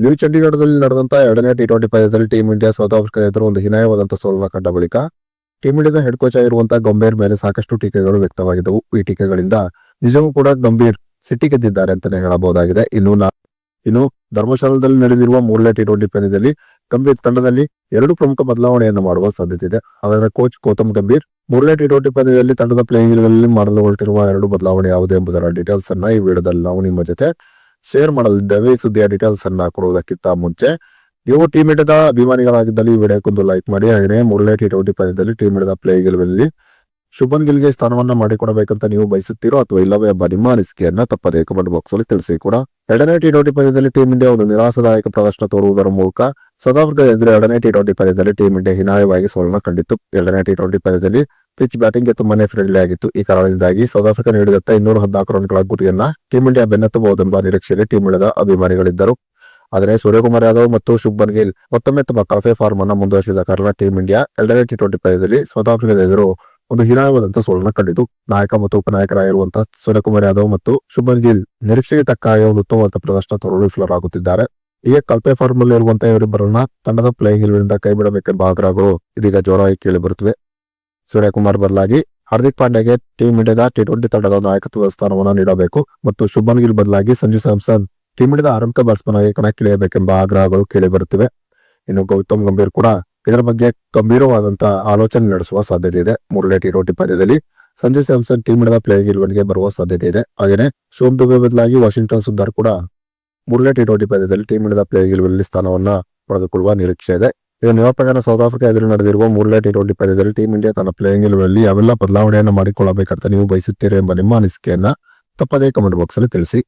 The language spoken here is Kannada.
ನ್ಯೂ ಚಂಡೀಗಢದಲ್ಲಿ ನಡೆದಂತ ಎರಡನೇ ಟಿ ಟ್ವೆಂಟಿ ಪಂದ್ಯದಲ್ಲಿ ಟೀಂ ಇಂಡಿಯಾ ಸೌತ್ ಆಫ್ರಿಕಾ ಎದುರು ಒಂದು ಹೀನಾಯವಾದಂತಹ ಸೋಲನ್ನ ಕಂಡ ಬಳಿಕ ಟೀಂ ಇಂಡಿಯಾದ ಹೆಡ್ ಕೋಚ್ ಆಗಿರುವಂತಹ ಗಂಭೀರ್ ಮೇಲೆ ಸಾಕಷ್ಟು ಟೀಕೆಗಳು ವ್ಯಕ್ತವಾಗಿದ್ದವು. ಈ ಟೀಕೆಗಳಿಂದ ನಿಜವೂ ಕೂಡ ಗಂಭೀರ್ ಸಿಟ್ಟಿ ಗೆದ್ದಿದ್ದಾರೆ ಅಂತಾನೆ ಹೇಳಬಹುದಾಗಿದೆ. ಇನ್ನು ನಾ ಇನ್ನು ಧರ್ಮಶಾಲದಲ್ಲಿ ನಡೆದಿರುವ ಮೂರನೇ ಟಿ ಟ್ವೆಂಟಿ ಪಂದ್ಯದಲ್ಲಿ ಗಂಭೀರ್ ತಂಡದಲ್ಲಿ ಎರಡು ಪ್ರಮುಖ ಬದಲಾವಣೆಯನ್ನು ಮಾಡುವ ಸಾಧ್ಯತೆ ಇದೆ. ಅದರ ಕೋಚ್ ಗೌತಮ್ ಗಂಭೀರ್ ಮೂರನೇ ಟಿ ಟ್ವೆಂಟಿ ಪಂದ್ಯದಲ್ಲಿ ತಂಡದ ಪ್ಲೇಯಿಂಗ್ ಮಾಡಲು ಹೊರಟಿರುವ ಎರಡು ಬದಲಾವಣೆ ಯಾವುದು ಎಂಬುದರ ಡೀಟೇಲ್ಸ್ ಅನ್ನ ಈ ವಿಡಿಯೋದಲ್ಲಿ ನಾವು ನಿಮ್ಮ ಜೊತೆ ಶೇರ್ ಈ ಸುದ್ದಿಯ ಡೀಟೇಲ್ಸ್ ಅನ್ನ ಕೊಡುವುದಕ್ಕಿಂತ ಮುಂಚೆ ನೀವು ಟೀಮ್ ಇಂಡಿಯಾದ ಅಭಿಮಾನಿಗಳಾಗಿದ್ದಲ್ಲಿ ಈ ವಿಡಿಯೋಕ್ಕೊಂದು ಲೈಕ್ ಮಾಡಿ ಹಾಗೆ ಮೂರನೇ ಟಿ ಟ್ವೆಂಟಿ ಪಂದ್ಯದಲ್ಲಿ ಟೀಮ್ ಇಂಡಿಯಾದ ಪ್ಲೇ ಗೆಲುವಲ್ಲಿ ಶುಭನ್ ಗಿಲ್ಗೆ ಸ್ಥಾನವನ್ನ ಮಾಡಿಕೊಡಬೇಕಂತ ನೀವು ಬಯಸುತ್ತೀರೋ ಅಥವಾ ಇಲ್ಲವೇ ಎಂಬ ನಿಮ್ಮ ಅನಿಸಿಕೆಯನ್ನ ತಪ್ಪದೇ ಕಮೆಂಟ್ ಬಾಕ್ಸ್ ಅಲ್ಲಿ ತಿಳಿಸಿ ಕೂಡ. ಎರಡನೇ ಟಿ ಟ್ವೆಂಟಿ ಪಂದ್ಯದಲ್ಲಿ ಟೀಮ್ ಇಂಡಿಯಾ ಒಂದು ನಿರಾಸದಾಯಕ ಪ್ರದರ್ಶನ ತೋರುವುದರ ಮೂಲಕ ಸೌತ್ ಎದುರು ಎರಡನೇ ಟಿ ಟ್ವೆಂಟಿ ಪಂದ್ಯದಲ್ಲಿ ಟೀಮ್ ಇಂಡಿಯಾ ಹಿನಾಯವಾಗಿ ಸೋಲನ್ನು ಕಂಡಿತ್ತು. ಎರಡನೇ ಟಿ ಟ್ವೆಂಟಿ ಪಂದ್ಯದಲ್ಲಿ ಪಿಚ್ ಬ್ಯಾಟಿಂಗ್ಗೆ ತುಂಬಾನೇ ಫ್ರೆಂಡ್ಲಿ ಆಗಿತ್ತು. ಈ ಕಾರಣದಿಂದಾಗಿ ಸೌತ್ ಆಫ್ರಿಕಾ ನೀಡಿದಂತ ಇನ್ನೂರ ಹದಿನಾಲ್ಕು ರನ್ಗಳ ಗುರಿಯನ್ನ ಟೀಮ್ ಇಂಡಿಯಾ ಬೆನ್ನತ್ತಬಹುದೆಂಬ ನಿರೀಕ್ಷೆಯಲ್ಲಿ ಟೀಮ್ ಇಂಡಿಯಾದ ಅಭಿಮಾನಿಗಳಿದ್ದರು. ಆದರೆ ಸೂರ್ಯಕುಮಾರ್ ಯಾದವ್ ಮತ್ತು ಶುಭ್ಮನ್ ಗಿಲ್ ಮತ್ತೊಮ್ಮೆ ತಮ್ಮ ಕಾಫೆ ಫಾರ್ಮ್ ಅನ್ನು ಮುಂದುವರಿಸಿದ ಕಾರಣ ಟೀಮ್ ಇಂಡಿಯಾ ಎರಡನೇ ಟಿ ಟ್ವೆಂಟಿ ಪಂದ್ಯದಲ್ಲಿ ಸೌತ್ ಆಫ್ರಿಕಾದ ಎದುರು ಒಂದು ಹೀನಾಯವಾದಂತಹ ಸೋಲನ್ನ ಕಂಡಿತು. ನಾಯಕ ಮತ್ತು ಉಪನಾಯಕರಾಗಿರುವಂತಹ ಸೂರ್ಯಕುಮಾರ್ ಯಾದವ್ ಮತ್ತು ಶುಭನ್ ಗಿಲ್ ನಿರೀಕ್ಷೆಗೆ ತಕ್ಕ ಒಂದು ಉತ್ತಮವಾದ ಪ್ರದರ್ಶನ ತೋರಲು ವಿಫಲರಾಗುತ್ತಿದ್ದಾರೆ. ಈಗ ಕಲ್ಪೆ ಫಾರ್ಮ್ ಅಲ್ಲಿ ಇರುವಂತಹ ಇವರಿಬ್ಬರನ್ನ ತಂಡದ ಪ್ಲೇಯಿಂಗ್ ಇಲ್ವಿನಿಂದ ಕೈ ಬಿಡಬೇಕೆಂಬ ಆಗ್ರಹಗಳು ಇದೀಗ ಜೋರಾಗಿ ಕೇಳಿ ಬರುತ್ತಿವೆ. ಸೂರ್ಯಕುಮಾರ್ ಬದಲಾಗಿ ಹಾರ್ದಿಕ್ ಪಾಂಡ್ಯಗೆ ಟೀಮ್ ಇಂಡಿಯಾದ ಟಿ ಟ್ವೆಂಟಿ ತಂಡದ ನಾಯಕತ್ವದ ಸ್ಥಾನವನ್ನು ನೀಡಬೇಕು ಮತ್ತು ಶುಭನ್ ಗಿಲ್ ಬದಲಾಗಿ ಸಂಜು ಸ್ಯಾಮ್ಸನ್ ಟೀಮ್ ಇಂಡಿಯಾದ ಆರಂಭಿಕ ಬ್ಯಾಟ್ಸ್ಮನ್ ಆಗಿ ಕಣಕ್ಕಿಳಿಯಬೇಕೆಂಬ ಆಗ್ರಹಗಳು ಕೇಳಿ ಬರುತ್ತಿವೆ ಇನ್ನು ಗೌತಮ್ ಗಂಭೀರ್ ಕೂಡ ಇದರ ಬಗ್ಗೆ ಗಂಭೀರವಾದಂತಹ ಆಲೋಚನೆ ನಡೆಸುವ ಸಾಧ್ಯತೆ ಇದೆ. ಮೂರನೇ ಟಿ ಟ್ವೆಂಟಿ ಪಂದ್ಯದಲ್ಲಿ ಸಂಜಯ್ ಸ್ಯಾಮ್ಸನ್ ಟೀಮ್ ಇಂಡಿಯಾದ ಪ್ಲೇಯಿಂಗ್ಗೆ ಬರುವ ಸಾಧ್ಯತೆ ಇದೆ. ಹಾಗೆಯೇ ಶೋಮ್ ದುಬೆ ಬದಲಾಗಿ ವಾಷಿಂಗ್ಟನ್ ಸುಂದರ್ ಕೂಡ ಮೂರನೇ ಟಿ ಟ್ವೆಂಟಿ ಪಂದ್ಯದಲ್ಲಿ ಟೀಮ್ ಇಂಡಿಯಾದ ಪ್ಲೇಯಿಂಗ್ ಇಲೆವೆನ್ನಲ್ಲಿ ಸ್ಥಾನವನ್ನ ಪಡೆದುಕೊಳ್ಳುವ ನಿರೀಕ್ಷೆ ಇದೆ. ನಿಮ್ಮ ಪ್ರಕಾರ ಸೌತ್ ಆಫ್ರಿಕಾ ಎದುರು ನಡೆದಿರುವ ಮೂರನೇ ಟಿ ಟ್ವೆಂಟಿ ಪಂದ್ಯದಲ್ಲಿ ಟೀಮ್ ಇಂಡಿಯಾ ತನ್ನ ಪ್ಲೇಯಿಂಗ್ ಇಲೆವೆನ್ನಲ್ಲಿ ಯಾವೆಲ್ಲ ಬದಲಾವಣೆಯನ್ನು ಮಾಡಿಕೊಳ್ಳಬೇಕಂತ ನೀವು ಬಯಸುತ್ತೀರಿ ಎಂಬ ನಿಮ್ಮ ಅನಿಸಿಕೆಯನ್ನ ತಪ್ಪದೇ ಕಮೆಂಟ್ ಬಾಕ್ಸ್ ಅಲ್ಲಿ ತಿಳಿಸಿ.